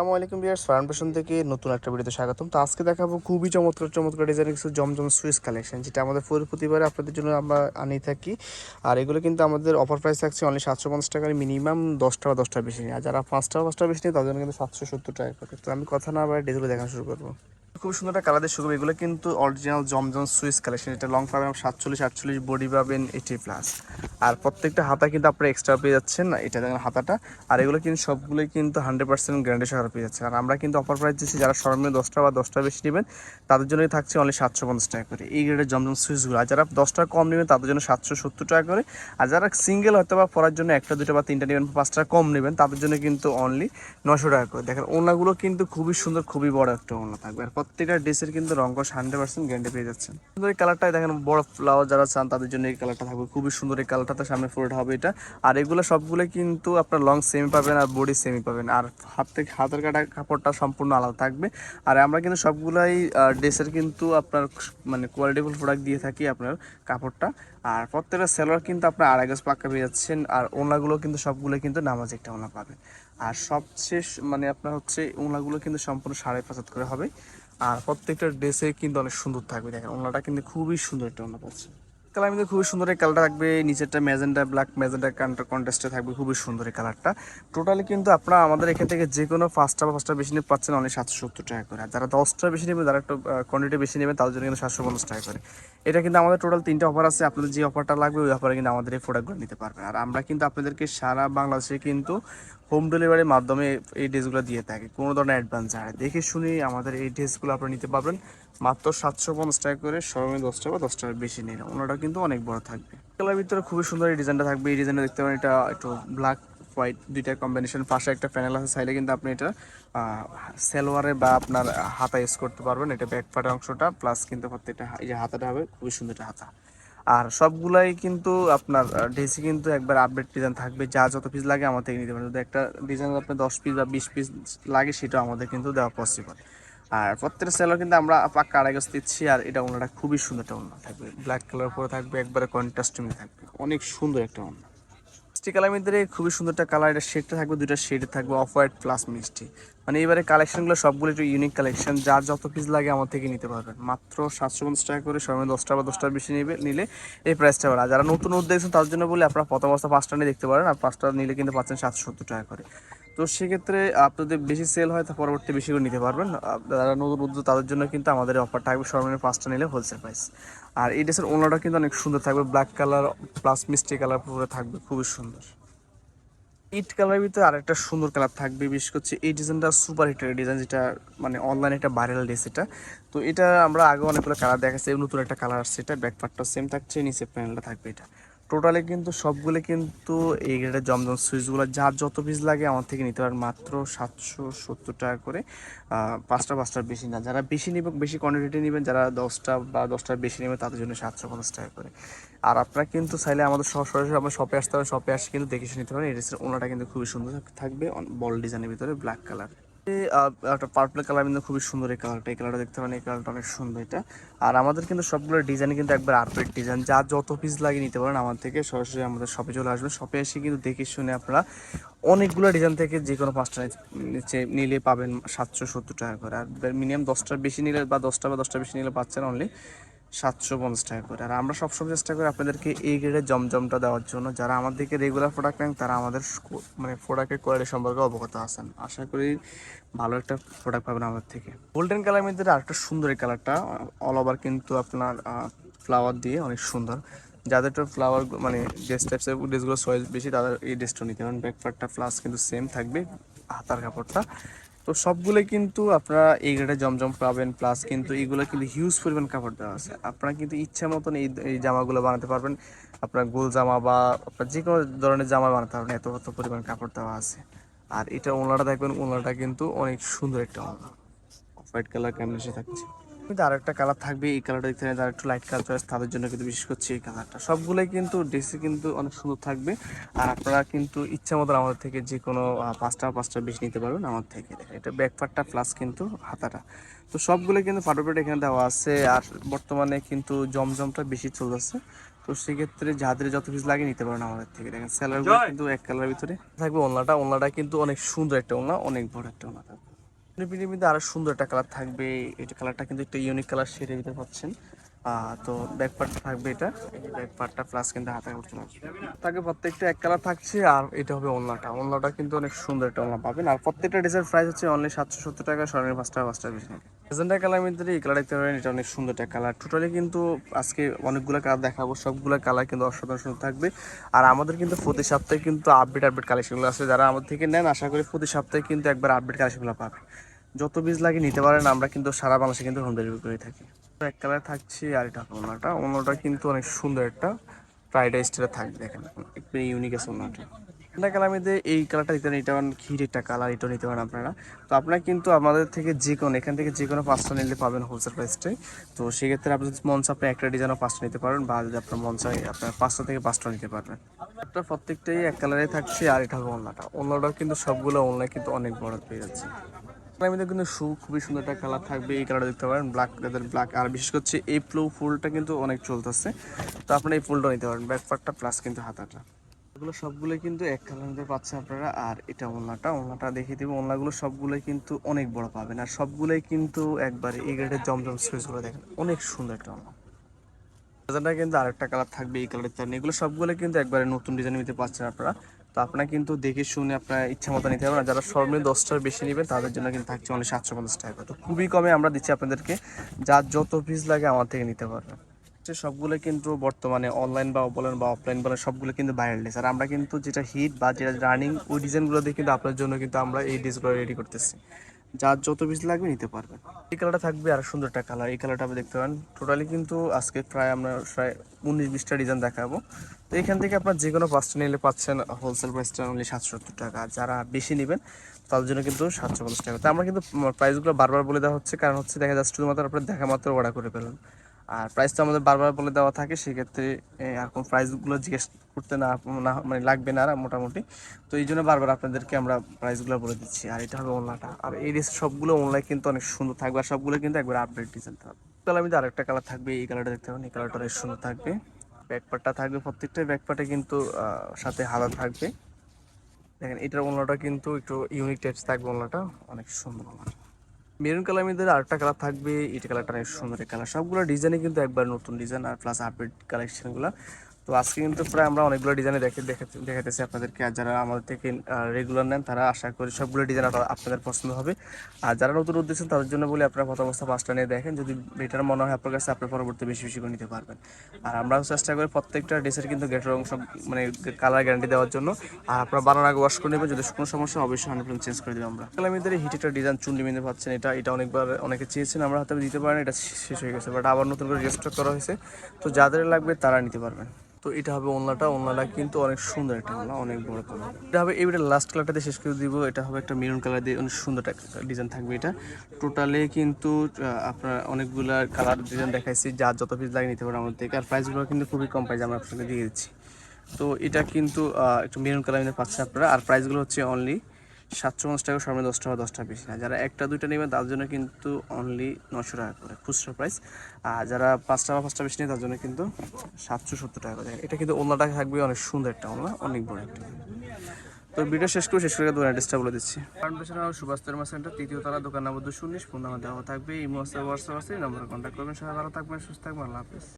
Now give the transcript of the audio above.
আসসালামু বিয়ার farm passion থেকে নতুন একটা ভিডিওতে স্বাগতম। তো আজকে দেখাবো খুবই চমৎকার চমৎকার ডিজাইনের কিছু জমজম সুইচ কালেকশন যেটা আমাদের ফুল প্রতিবারে আপনাদের জন্য আমরা আনিয়ে থাকি। আর এগুলো কিন্তু আমাদের অফার প্রাইস থাকছে অনলি সাতশো পঞ্চাশ টাকার মিনিমাম দশটা বা দশটা বেশি নেই। আর যারা পাঁচটা পাঁচটা বেশি নেই, তাদের কিন্তু সাতশো সত্তর টাকা করে। তো আমি কথা না আবার ডিজাইনগুলো দেখা শুরু করব। খুব সুন্দর একটা কালার দিয়ে শুরু এগুলো কিন্তু অরিজিনাল জমজম সুইস কালেকশন এটা লং পাবেন সাতচল্লিশ, আটচল্লিশ বডি পাবেন এইটি প্লাস আর প্রত্যেকটা হাতা কিন্তু আপনারা এক্সট্রা পেয়ে যাচ্ছেন। এটা দেখেন হাতাটা। আর এগুলো কিন্তু সবগুলোই কিন্তু হান্ড্রেড পার্সেন্ট গ্যারান্টি সহকারে পেয়ে যাচ্ছে আর আমরা কিন্তু অফার প্রাইস দিচ্ছি যারা সরমে দশটা বা দশটা বেশি নেবেন, তাদের জন্যই থাকছে অনলি সাতশো পঞ্চাশ টাকা করে। এই গ্রেডের জমজম সুইচগুলো আর যারা দশটা কম নেবেন, তাদের জন্য সাতশো সত্তর টাকা করে। আর যারা সিঙ্গেল হয়তো বা পরার জন্য একটা দুটো বা তিনটা নেবেন, পাঁচটা কম নেবেন, তাদের জন্য কিন্তু অনলি নশো টাকা করে। দেখেন ওনাগুলো কিন্তু খুবই সুন্দর, খুবই বড় একটা ওনা থাকবে। আর প্রত্যেকটা ড্রেসের কিন্তু রঙ রঙ্কশ হান্ড্রেড পার্সেন্ট গ্যারান্টি পেয়ে যাচ্ছেন। সুন্দর এই কালারটাই দেখেন, বড় ফ্লাওয়ার যারা চান তাদের জন্য এই কালারটা থাকবে। খুবই সুন্দর এই কালারটাতে সামনে ফুলটা হবে এটা। আর এগুলো সবগুলো কিন্তু আপনার লং সেমি পাবেন আর বডি সেমি পাবেন। আর হাত থেকে হাতের কাটা কাপড়টা সম্পূর্ণ আলাদা থাকবে। আর আমরা কিন্তু সবগুলাই ড্রেসের কিন্তু আপনার মানে কোয়ালিটিফুল প্রোডাক্ট দিয়ে থাকি আপনার কাপড়টা। আর প্রত্যেকটা সেলোয়ার কিন্তু আপনার আড়াই গাছ পাক্কা পেয়ে যাচ্ছেন। আর ওনাগুলো কিন্তু সবগুলো কিন্তু নামাজ একটা ওনা পাবেন। আর সবশেষ মানে আপনার হচ্ছে ওনাগুলো কিন্তু সম্পূর্ণ সাড়ে পাঁচ করে হবে। আর প্রত্যেকটা ড্রেসে কিন্তু অনেক সুন্দর থাকবে। দেখেন ওনাটা কিন্তু খুবই সুন্দর একটা ওনা পাচ্ছে। কালার কিন্তু খুবই সুন্দর এই কালারটা থাকবে। নিচেরটা ম্যাজেন্টা ব্ল্যাক ম্যাজেন্টা কন্ট্রাস্টে থাকবে খুবই সুন্দর এই কালারটা। টোটালি কিন্তু আপনারা আমাদের এখান থেকে যে কোনো পাঁচটা পাঁচটা বেশি নিয়ে পাচ্ছেন অনেক সাতশো সত্তর টাকা করে। আর যারা দশটা বেশি নেবে, যারা একটু কোয়ান্টিটি বেশি নেবে, তাদের জন্য কিন্তু সাতশো পঞ্চাশ টাকা করে। এটা কিন্তু আমাদের টোটাল তিনটা অফার আছে। আপনাদের যে অফারটা লাগবে, ওই অফারে কিন্তু আমাদের এই প্রোডাক্টগুলো নিতে পারবেন। আর আমরা কিন্তু আপনাদেরকে সারা বাংলাদেশে কিন্তু হোম ডেলিভারির মাধ্যমে এই ড্রেসগুলো দিয়ে থাকি। কোনো ধরনের অ্যাডভান্স ছাড়া। দেখে শুনে আমাদের এই ড্রেসগুলো আপনারা নিতে পারবেন। মাত্র সাতশো পঞ্চাশ টাকা করে সবাই দশটা বা দশটার বেশি নিন ওনাটা কিন্তু অনেক বড় থাকবে। কালার ভিতরে খুবই সুন্দর এই ডিজাইনটা থাকবে। এই ডিজাইনটা দেখতে পারেন, এটা একটু ব্ল্যাক হোয়াইট দুইটা কম্বিনেশন পাশে একটা প্যানেল আছে, চাইলে কিন্তু আপনি এটা সেলোয়ারে বা আপনার হাতা ইউজ করতে পারবেন। এটা ব্যাক পার্টের অংশটা প্লাস কিন্তু হা- এই যে হাতাটা হবে, খুবই সুন্দর একটা হাতা। আর সবগুলাই কিন্তু আপনার ডেসি কিন্তু একবার আপডেট ডিজাইন থাকবে। যা যত পিস লাগে থেকে নিতে পারেন। যদি একটা ডিজাইন আপনার দশ পিস বা বিশ পিস লাগে সেটা আমাদের কিন্তু দেওয়া পসিবল আর প্রত্যেকটা সেলার কিন্তু আমরা পাক্কা আড়াই গাছ দিচ্ছি, আর এটা ওনাটা খুবই সুন্দর একটা ওনা থাকবে। ব্ল্যাক কালার পরে থাকবে, একবারে কন্ট্রাস্টিং থাকবে। অনেক সুন্দর একটা ওনা মিষ্টি কালার মধ্যে খুবই সুন্দর একটা কালার এটা শেডটা থাকবে, দুইটা শেডে থাকবে অফ হোয়াইট প্লাস মিষ্টি। মানে এবারে কালেকশনগুলো সবগুলো একটু ইউনিক কালেকশন যার যত পিস লাগে আমার থেকে নিতে পারবেন। মাত্র সাতশো পঞ্চাশ টাকা করে সবাই দশটা বা দশটার বেশি নেবে, নিলে এই প্রাইসটা বাড়া। যারা নতুন দেখছেন তার জন্য বলে আপনারা প্রথম অবস্থা পাঁচটা নিয়ে দেখতে পারেন, আর পাঁচটা নিলে কিন্তু পাচ্ছেন সাতশো সত্তর টাকা করে। তো সেক্ষেত্রে আপনাদের বেশি সেল হয় তা পরবর্তী বেশি করে নিতে পারবেন। যারা নতুন উদ্যোগ তাদের জন্য কিন্তু আমাদের অফার থাকবে। সর্বনিম্ন পাঁচটা নিলে হোলসেল প্রাইস আর এই ড্রেসের ওনাটা কিন্তু অনেক সুন্দর থাকবে। ব্ল্যাক কালার প্লাস মিষ্টি কালার পুরো থাকবে। খুবই সুন্দর। ইট কালারের ভিতরে আরেকটা সুন্দর কালার থাকবে। বিশেষ করছে এই ডিজাইনটা সুপার হিটের ডিজাইন যেটা মানে অনলাইনে একটা ভাইরাল ড্রেস এটা। তো এটা আমরা আগে অনেকগুলো কালার দেখাচ্ছি নতুন একটা কালার আসছে এটা। ব্যাক পার্টটা সেম থাকছে নিচে প্যানেলটা থাকবে এটা। টোটালি কিন্তু সবগুলো কিন্তু এই গ্রেডের জমজম সুইচগুলো যার যত পিস লাগে আমার থেকে নিতে পারেন মাত্র সাতশো সত্তর টাকা করে। পাঁচটা, পাঁচটার বেশি না। যারা বেশি নেবেন বেশি কোয়ান্টিটি নেবেন, যারা দশটা বা দশটার বেশি নেবেন তাদের জন্য সাতশো পঞ্চাশ টাকা করে। আর আপনারা কিন্তু চাইলে আমাদের সরাসরি আমার শপে আসতে পারেন। শপে আসে কিন্তু দেখে শুনে নিতে পারেন। এই ড্রেসের ওনাটা কিন্তু খুবই সুন্দর থাকবে। বল ডিজাইনের ভিতরে ব্ল্যাক কালার একটা পার্পল কালার কিন্তু খুবই সুন্দর এই কালারটা এই কালারটা দেখতে পারেন, এই কালারটা অনেক সুন্দর এটা। আর আমাদের কিন্তু সবগুলো ডিজাইন কিন্তু একবার আরপেট ডিজাইন যা যত পিস লাগিয়ে নিতে পারেন, আমার থেকে সরাসরি আমাদের শপে চলে আসবেন। শপে এসে কিন্তু দেখে শুনে আপনারা অনেকগুলো ডিজাইন থেকে যে কোনো পাঁচটা নিচে নিলে পাবেন সাতশো সত্তর টাকা করে। আর মিনিমাম দশটার বেশি নিলে বা দশটা বা দশটার বেশি নিলে পাচ্ছেন অনলি সাতশো পঞ্চাশ টাকা করে। আর আমরা সবসময় চেষ্টা করি আপনাদেরকে এই গ্রেডের জমজমটা দেওয়ার জন্য। যারা আমাদেরকে রেগুলার প্রোডাক্ট নেন, তারা আমাদের মানে প্রোডাক্টের কোয়ালিটি সম্পর্কে অবগত আছেন। আশা করি ভালো একটা প্রোডাক্ট পাবেন আমাদের থেকে। গোল্ডেন কালার মধ্যে আরেকটা সুন্দর এই কালারটা অল ওভার কিন্তু আপনার ফ্লাওয়ার দিয়ে অনেক সুন্দর। যাদের তো ফ্লাওয়ার মানে ড্রেস টাইপসের ড্রেসগুলো চয়েস বেশি, তাদের এই ড্রেসটা নিতে পারেন। ব্যাকপার্টটা প্লাস কিন্তু সেম থাকবে, হাতার কাপড়টা। তো সবগুলো কিন্তু আপনারা এই গ্রেডে জমজম পাবেন প্লাস কিন্তু এইগুলো কিন্তু হিউজ পরিমাণ কাপড় দেওয়া আছে। আপনারা কিন্তু ইচ্ছা মতন এই এই জামাগুলো বানাতে পারবেন। আপনার গোল জামা বা আপনার যে কোনো ধরনের জামা বানাতে পারবেন, এত এত পরিমাণ কাপড় দেওয়া আছে। আর এটা ওনারা দেখবেন ওনাটা কিন্তু অনেক সুন্দর একটা ওনা হোয়াইট কালার কম্বিনেশন থাকছে। কিন্তু আর একটা কালার থাকবে এই কালারটা দেখতে যারা একটু লাইট কালার চয়েস তাদের জন্য কিন্তু বিশেষ করছি এই কালারটা সবগুলোই কিন্তু ড্রেসে কিন্তু অনেক সুন্দর থাকবে। আর আপনারা কিন্তু ইচ্ছা মতো আমাদের থেকে যে কোনো পাঁচটা পাঁচটা বেশি নিতে পারবেন আমার থেকে। এটা ব্যাক পার্টটা প্লাস কিন্তু হাতাটা। তো সবগুলো কিন্তু ফাটোপেট এখানে দেওয়া আছে। আর বর্তমানে কিন্তু জমজমটা বেশি চলতেছে। তো সেক্ষেত্রে যাদের যত পিস লাগে নিতে পারেন আমাদের থেকে। দেখেন স্যালারগুলো কিন্তু এক কালারের ভিতরে থাকবে। ওলনাটা ওলনাটা কিন্তু অনেক সুন্দর একটা ওলনা অনেক বড় একটা ওলনা থাকবে। পিনের মধ্যে আরও সুন্দর একটা কালার থাকবে। এটা কালারটা কিন্তু একটা ইউনিক কালার শেডের ভিতরে পাচ্ছেন। তো ব্যাক পার্টটা থাকবে এটা। ব্যাক পার্টটা প্লাস কিন্তু হাতে করতে লাগবে তাকে প্রত্যেকটা এক কালার থাকছে আর এটা হবে ওলনাটা ওলনাটা কিন্তু অনেক সুন্দর একটা ওলনা পাবেন। আর প্রত্যেকটা ডিজাইন প্রাইস হচ্ছে অনলি সাতশো সত্তর টাকা, স্বর্ণের পাঁচ টাকা পাঁচ টাকা বেশি প্রেজেন্টার কালার মধ্যে এই কালার দেখতে পারেন, এটা অনেক সুন্দর একটা কালার টোটালি কিন্তু আজকে অনেকগুলো কালার দেখাবো। সবগুলো কালার কিন্তু অসাধারণ সুন্দর থাকবে। আর আমাদের কিন্তু প্রতি সপ্তাহে কিন্তু আপডেট আপডেট কালেকশনগুলো আছে। যারা আমাদের থেকে নেন, আশা করি প্রতি সপ্তাহে কিন্তু একবার আপডেট কালেকশনগুলো পাবে। যত বীজ লাগে নিতে পারেন, আমরা কিন্তু সারা বাংলাদেশে কিন্তু হোম ডেলিভারি করে থাকি। এক কালার থাকছে আর এটা ওনাটা। ওনাটা কিন্তু অনেক সুন্দর একটা ফ্রাইড রাইসটা থাকবে দেখেন একটু ইউনিক আছে ওনাটা। এটা কালার মধ্যে এই কালারটা পারেন, এটা ঘির একটা কালার এটা নিতে পারেন আপনারা। তো আপনারা কিন্তু আমাদের থেকে যে কোনো, এখান থেকে যে কোনো পাঁচটা নিলে পাবেন হোলসেল প্রাইসটাই তো সেক্ষেত্রে আপনি যদি চায় আপনি একটা ডিজাইনও পাঁচটা নিতে পারেন, বা যদি আপনার চাই আপনার পাঁচটা থেকে পাঁচটা নিতে পারবেন। একটা প্রত্যেকটাই এক কালারে থাকছে আর এটা হবে অন্যটা অন্যটা কিন্তু সবগুলো অনলাইন কিন্তু অনেক বড় পেয়ে যাচ্ছে। মধ্যে কিন্তু শু খুবই সুন্দর একটা কালার থাকবে। এই কালারটা দেখতে পারেন ব্ল্যাক লেদার ব্ল্যাক আর বিশেষ করছে এই ফ্লো ফুলটা কিন্তু অনেক চলতেছে। তো আপনারা এই ফুলটা নিতে পারেন ব্যাকপার্টটা প্লাস কিন্তু হাতাটা। এগুলো সবগুলো কিন্তু এক কালার মধ্যে পাচ্ছেন আপনারা। আর এটা ওলনাটা ওলনাটা দেখিয়ে দেবো ওলনাগুলো সবগুলোই কিন্তু অনেক বড় পাবেন। আর সবগুলোই কিন্তু একবারে এই গ্রেডের জমজম সুইচগুলো দেখেন, অনেক সুন্দর একটা ডিজাইনটা কিন্তু আরেকটা কালার থাকবে এই কালারের তার এগুলো সবগুলো কিন্তু একবারে নতুন ডিজাইন নিতে পারছেন আপনারা। তো আপনারা কিন্তু দেখে শুনে আপনার ইচ্ছা মতো নিতে পারবেন। যারা সর্বনিম্ন দশটার বেশি নেবেন, তাদের জন্য কিন্তু থাকছে অনেক সাতশো পঞ্চাশ টাকা। তো খুবই কমে আমরা দিচ্ছি আপনাদেরকে। যার যত পিস লাগে আমার থেকে নিতে পারবেন সবগুলো কিন্তু বর্তমানে অনলাইন বা বলেন বা অফলাইন বলেন, সবগুলো কিন্তু ভাইরাল আর আমরা কিন্তু যেটা হিট বা যেটা রানিং ওই ডিজাইনগুলো দিয়ে কিন্তু আপনার জন্য কিন্তু আমরা এই ডিসগুলো রেডি করতেছি। যার যত পিস লাগবে নিতে পারবেন এই কালারটা থাকবে আর সুন্দর একটা কালার এই কালারটা আপনি দেখতে পারেন। টোটালি কিন্তু আজকে প্রায় আমরা প্রায় উনিশ বিশটা ডিজাইন দেখাবো। তো এখান থেকে আপনার যে কোনো পাঁচটা নিলে পাচ্ছেন হোলসেল প্রাইসটা অনলি সাতশো সত্তর টাকা। যারা বেশি নেবেন, তাদের জন্য কিন্তু সাতশো পঞ্চাশ টাকা। তো আমরা কিন্তু প্রাইসগুলো বারবার বলে দেওয়া হচ্ছে। কারণ হচ্ছে দেখা যাচ্ছে শুধুমাত্র আপনার দেখা মাত্র অর্ডার করে ফেলুন আর প্রাইসটা আমাদের বারবার বলে দেওয়া থাকে, সেক্ষেত্রে আর কোন প্রাইসগুলো জিজ্ঞেস করতে না না মানে লাগবে না আর মোটামুটি। তো এই জন্য বারবার আপনাদেরকে আমরা প্রাইসগুলো বলে দিচ্ছি। আর এটা হবে অনলাইনটা আর এই ড্রেস সবগুলো অনলাইন কিন্তু অনেক সুন্দর থাকবে। আর সবগুলো কিন্তু একবার আপডেট ডিজাইন থাকবে তাহলে আমি আরেকটা কালার থাকবে, এই কালারটা দেখতে পাবেন। এই কালারটা অনেক সুন্দর থাকবে। ব্যাকপার্টটা থাকবে, প্রত্যেকটা ব্যাকপার্টে কিন্তু সাথে হাতা থাকবে। দেখেন, এটার ওনাটা কিন্তু একটু ইউনিক টাইপস থাকবে ওনাটা অনেক সুন্দর ওনাটা মেরুন কালার মধ্যে আরেকটা কালার থাকবে, এটা কালারটা অনেক সুন্দর কালার। সবগুলো ডিজাইনে কিন্তু একবার নতুন ডিজাইন আর প্লাস আপডেট কালেকশনগুলো তো আজকে কিন্তু প্রায় আমরা অনেকগুলো ডিজাইনে দেখে দেখে- দেখাতেছি আপনাদেরকে। আর যারা আমাদের থেকে রেগুলার নেন, তারা আশা করি সবগুলো ডিজাইন আপনাদের পছন্দ হবে। আর যারা নতুন উদ্দেশ্যে তাদের জন্য বলি আপনারা প্রথম অবস্থা পাঁচটা নিয়ে দেখেন। যদি বেটার মনে হয় আপনার কাছে, আপনার পরবর্তী বেশি বেশি করে নিতে পারবেন। আর আমরাও চেষ্টা করি প্রত্যেকটা ড্রেসের কিন্তু গেটের অংশ মানে কালার গ্যারান্টি দেওয়ার জন্য। আর আপনারা বানানোর আগে ওয়াশ করে নেবেন। যদি কোনো সমস্যা অবশ্যই হান্ড্রেড চেঞ্জ করে দেবো আমরা। কালামিদের হিট একটা ডিজাইন চুন্ডি মেনে পাচ্ছেন এটা এটা অনেকবার অনেকে চেয়েছেন, আমরা হাতে দিতে পারেন এটা শেষ হয়ে গেছে। বাট আবার নতুন করে রেজিস্টার করা হয়েছে। তো যাদের লাগবে, তারা নিতে পারবেন। তো এটা হবে ওনলাটা ওনলাটা কিন্তু অনেক সুন্দর একটা ওনলা অনেক বড় কালার এটা হবে এইটা লাস্ট কালারটা শেষ করে দিব। এটা হবে একটা মেরুন কালার দিয়ে অনেক সুন্দর ডিজাইন থাকবে এটা। টোটালি কিন্তু আপনার অনেকগুলা কালার ডিজাইন দেখাইছি যার যত পিস লাগে নিতে পারে আমাদের থেকে। আর প্রাইসগুলো কিন্তু খুবই কম প্রাইস আমরা আপনাকে দিয়ে দিচ্ছি। তো এটা কিন্তু একটু মেরুন কালার পাচ্ছেন আপনারা। আর প্রাইসগুলো হচ্ছে অনলি সাতশো পঞ্চাশ টাকা সর্বনিম্ন দশ টাকা দশটা বেশি না। যারা একটা, দুইটা নেবেন তার জন্য কিন্তু অনলি নশো টাকা করে খুচরা প্রাইস আর যারা পাঁচটা বা পাঁচটা বেশি নেয়, তার জন্য কিন্তু সাতশো সত্তর টাকা করে। এটা কিন্তু ওনাটা থাকবে অনেক সুন্দর একটা ওনা অনেক বড় একটা তো ভিডিও শেষ করে শেষ করে দোকান অ্যাড্রেসটা বলে দিচ্ছি। কারণ পেছনে সুভাষ তর্মা তৃতীয় তলা, দোকান নম্বর দুশো উনিশ, ফোন নাম্বার দেওয়া থাকবে এই মহোৎসব হোয়াটসঅ্যাপ আছে, এই নম্বরে কন্ট্যাক্ট করবেন। সবাই ভালো থাকবেন, সুস্থ থাকবেন, আল্লাহ হাফিজ।